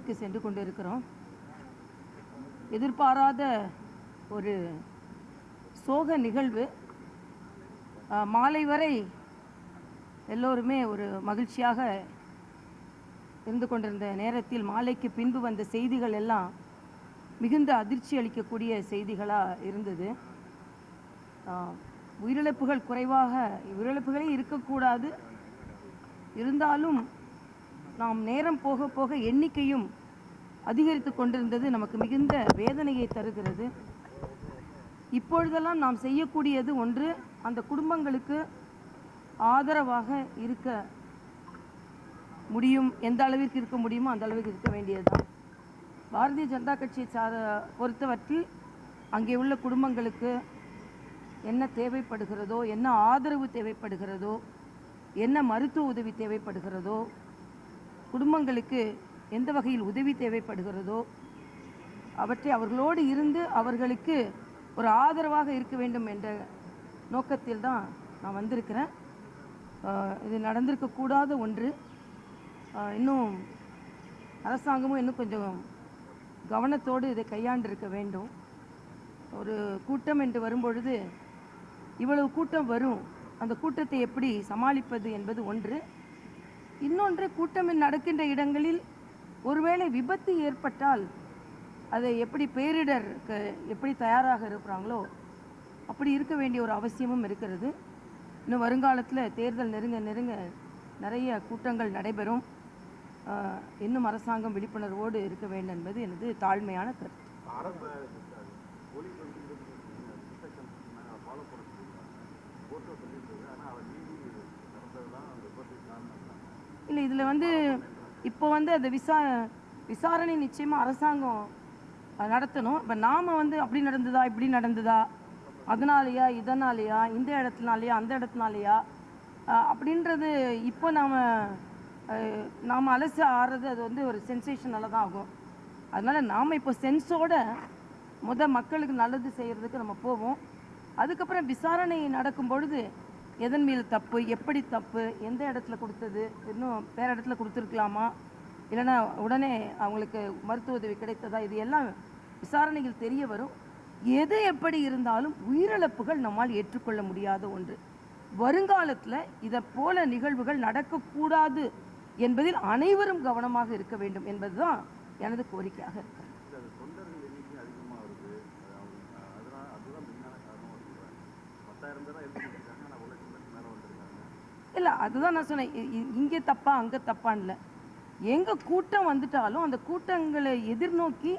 க்கு சென்று கொண்டிருக்கிறோம். எதிர்பாராத ஒரு சோக நிகழ்வு. மாலை வரை எல்லோருமே ஒரு மகிழ்ச்சியாக இருந்து கொண்டிருந்த நேரத்தில் மாலைக்கு பின்பு வந்த செய்திகள் எல்லாம் மிகுந்த அதிர்ச்சி அளிக்கக்கூடிய செய்திகளாக இருந்தது. உயிரிழப்புகள் குறைவாக உயிரிழப்புகளே இருக்கக்கூடாது. இருந்தாலும் நாம் நேரம் போக போக எண்ணிக்கையும் அதிகரித்து கொண்டிருந்தது நமக்கு மிகுந்த வேதனையை தருகிறது. இப்பொழுதெல்லாம் நாம் செய்யக்கூடியது ஒன்று அந்த குடும்பங்களுக்கு ஆதரவாக இருக்க முடியும். எந்த அளவிற்கு இருக்க முடியுமோ அந்த அளவுக்கு இருக்க வேண்டியதுதான். பாரதிய ஜனதா கட்சியை சார பொறுத்தவற்றில் அங்கே உள்ள குடும்பங்களுக்கு என்ன தேவைப்படுகிறதோ என்ன ஆதரவு தேவைப்படுகிறதோ என்ன மருத்துவ உதவி தேவைப்படுகிறதோ குடும்பங்களுக்கு எந்த வகையில் உதவி தேவைப்படுகிறதோ அவற்றை அவர்களோடு இருந்து அவர்களுக்கு ஒரு ஆதரவாக இருக்க வேண்டும் என்ற நோக்கத்தில் தான் நான் வந்திருக்கிறேன். இது நடந்திருக்கக்கூடாத ஒன்று. இன்னும் அரசாங்கமும் இன்னும் கொஞ்சம் கவனத்தோடு இதை கையாண்டிருக்க வேண்டும். ஒரு கூட்டம் என்று வரும்பொழுது இவ்வளவு கூட்டம் வரும். அந்த கூட்டத்தை எப்படி சமாளிப்பது என்பது ஒன்று. இன்னொன்று கூட்டம் நடக்கின்ற இடங்களில் ஒருவேளை விபத்து ஏற்பட்டால் அதை எப்படி பேரிடருக்கு எப்படி தயாராக இருக்கிறாங்களோ அப்படி இருக்க வேண்டிய ஒரு அவசியமும் இருக்கிறது. இன்னும் வருங்காலத்தில் தேர்தல் நெருங்க நெருங்க நிறைய கூட்டங்கள் நடைபெறும். இன்னும் அரசாங்கம் விழிப்புணர்வோடு இருக்க வேண்டும் என்பது எனது தாழ்மையான கருத்து. இல்லை இதில் வந்து இப்போ வந்து அந்த விசா விசாரணை நிச்சயமாக அரசாங்கம் நடத்தணும். இப்போ நாம் வந்து அப்படி நடந்ததா இப்படி நடந்ததா? அதனாலையா இதனாலேயா இந்த இடத்துனாலேயா அந்த இடத்துனாலேயா? அப்படின்றது இப்போ நாம் நாம் அலசி ஆடுறது அது வந்து ஒரு சென்சேஷனால தான் ஆகும். அதனால் நாம் இப்போ சென்ஸோட முத மக்களுக்கு நல்லது செய்கிறதுக்கு நம்ம போவோம். அதுக்கப்புறம் விசாரணை நடக்கும் பொழுது எதன் மீது தப்பு எப்படி தப்பு எந்த இடத்துல கொடுத்தது இன்னும் வேறு இடத்துல கொடுத்துருக்கலாமா? இல்லைன்னா உடனே அவங்களுக்கு மருத்துவ உதவி கிடைத்ததா? இது எல்லாம் விசாரணையில் தெரிய வரும். எது எப்படி இருந்தாலும் உயிரிழப்புகள் நம்மால் ஏற்றுக்கொள்ள முடியாத ஒன்று. வருங்காலத்தில் இதை போல நிகழ்வுகள் நடக்கக்கூடாது என்பதில் அனைவரும் கவனமாக இருக்க வேண்டும் என்பதுதான் எனது கோரிக்கையாக இருக்கிறது. இல்லை அதுதான் நான் சொன்னேன். இங்கே தப்பா அங்கே தப்பான்னு எங்கே கூட்டம் வந்துட்டாலும் அந்த கூட்டங்களை எதிர்நோக்கி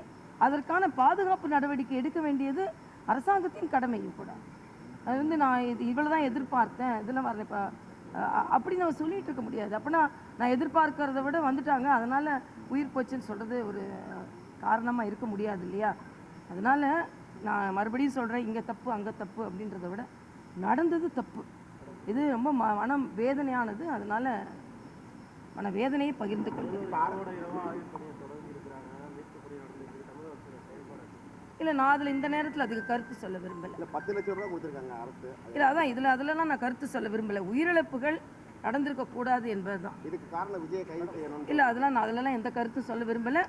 அதற்கான பாதுகாப்பு நடவடிக்கை எடுக்க வேண்டியது அரசாங்கத்தின் கடமையும் கூட. அது வந்து நான் இது இவ்வளோ தான் எதிர்பார்த்தேன் இதெல்லாம் வரல இப்போ அப்படி நம்ம சொல்லிட்டு இருக்க முடியாது. அப்படின்னா நான் எதிர்பார்க்கறத விட வந்துட்டாங்க. அதனால் உயிர் போச்சுன்னு சொல்கிறது ஒரு காரணமாக இருக்க முடியாது இல்லையா? அதனால் நான் மறுபடியும் சொல்கிறேன் இங்கே தப்பு அங்கே தப்பு அப்படின்றத விட நடந்தது தப்பு. இது ரொம்ப மனம் வேதனையானது. அதனால் மன வேதனையை பகிர்ந்து கொள்கிறேன். இல்லை நான் அதில் இந்த நேரத்தில் அதுக்கு கருத்து சொல்ல விரும்பலை. இல்ல பத்து லட்சம் ரூபாய் கொடுத்துருக்காங்க அரசு. இல்லை அதான் இதில் அதிலலாம் நான் கருத்து சொல்ல விரும்பலை. உயிரிழப்புகள் நடந்திருக்க கூடாது என்பது தான் இதுக்கு காரணம் விஜய் கைது செய்யணும் இல்லை அதெல்லாம் நான் அதிலலாம் எந்த கருத்தும் சொல்ல விரும்பலை.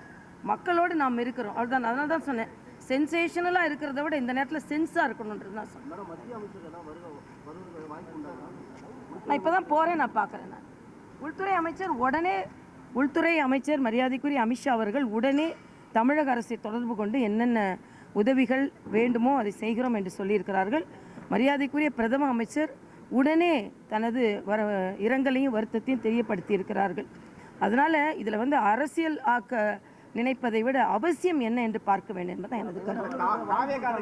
மக்களோடு நாம் இருக்கிறோம். அவ்வளோதான் அதனால தான் சொன்னேன். சென்சேஷனலாக இருக்கிறத விட இந்த நேரத்தில் சென்ஸாக இருக்கணுன்றது தான் சொன்னேன் நான் இப்போ தான் போகிறேன் நான் பார்க்குறேன் நான். உள்துறை அமைச்சர் உடனே உள்துறை அமைச்சர் மரியாதைக்குரிய அமித்ஷா அவர்கள் உடனே தமிழக அரசை தொடர்பு கொண்டு என்னென்ன உதவிகள் வேண்டுமோ அதை செய்கிறோம் என்று சொல்லியிருக்கிறார்கள். மரியாதைக்குரிய பிரதம அமைச்சர் உடனே தனது வர இரங்கலையும் வருத்தத்தையும் தெரியப்படுத்தி இருக்கிறார்கள் அதனால் இதில் வந்து அரசியல் ஆக்க நினைப்பதை விட அவசியம் என்ன என்று பார்க்க வேண்டும் என்பதுதான் எனது கருத்து.